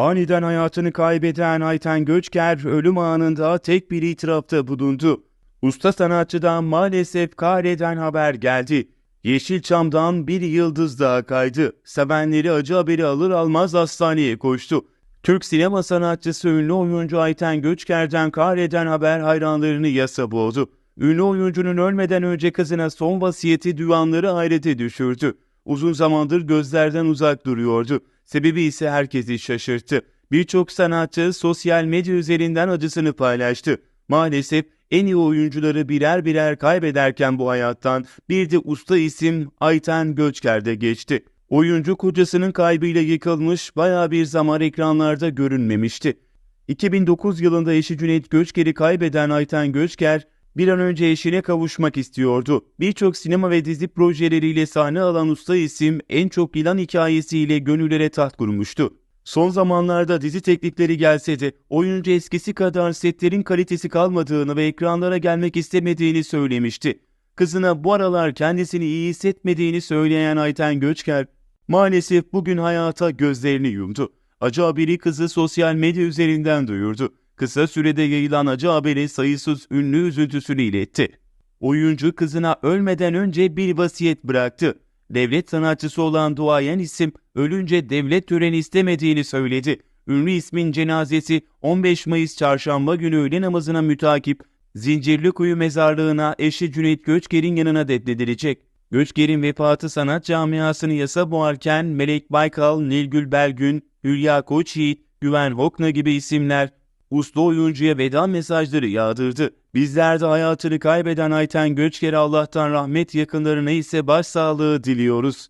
Aniden hayatını kaybeden Ayten Göçker ölüm anında tek bir itirafta bulundu. Usta sanatçıdan maalesef kahreden haber geldi. Yeşilçam'dan bir yıldız daha kaydı. Sevenleri acı haberi alır almaz hastaneye koştu. Türk sinema sanatçısı ünlü oyuncu Ayten Göçker'den kahreden haber hayranlarını yasa boğdu. Ünlü oyuncunun ölmeden önce kızına son vasiyeti duyanları hayrete düşürdü. Uzun zamandır gözlerden uzak duruyordu. Sebebi ise herkesi şaşırttı. Birçok sanatçı sosyal medya üzerinden acısını paylaştı. Maalesef en iyi oyuncuları birer birer kaybederken bu hayattan bir de usta isim Ayten Göçker de geçti. Oyuncu kocasının kaybıyla yıkılmış bayağı bir zaman ekranlarda görünmemişti. 2009 yılında eşi Cüneyt Göçker'i kaybeden Ayten Göçker bir an önce eşine kavuşmak istiyordu. Birçok sinema ve dizi projeleriyle sahne alan usta isim en çok yılan hikayesiyle gönüllere taht kurmuştu. Son zamanlarda dizi teklifleri gelse de oyuncu eskisi kadar setlerin kalitesi kalmadığını ve ekranlara gelmek istemediğini söylemişti. Kızına bu aralar kendisini iyi hissetmediğini söyleyen Ayten Göçker, maalesef bugün hayata gözlerini yumdu. Acı haberi kızı sosyal medya üzerinden duyurdu. Kısa sürede yayılan acı haberi sayısız ünlü üzüntüsünü iletti. Oyuncu kızına ölmeden önce bir vasiyet bıraktı. Devlet sanatçısı olan duayen isim ölünce devlet töreni istemediğini söyledi. Ünlü ismin cenazesi 15 Mayıs çarşamba günü öğle namazına mütakip Zincirlikuyu mezarlığına eşi Cüneyt Göçker'in yanına defnedilecek. Göçker'in vefatı sanat camiasını yasa boğarken Melek Baykal, Nilgül Belgün, Hülya Koçyiğit, Güven Hokna gibi isimler usta oyuncuya veda mesajları yağdırdı. Bizler de hayatını kaybeden Ayten Göçker'e Allah'tan rahmet yakınlarına ise başsağlığı diliyoruz.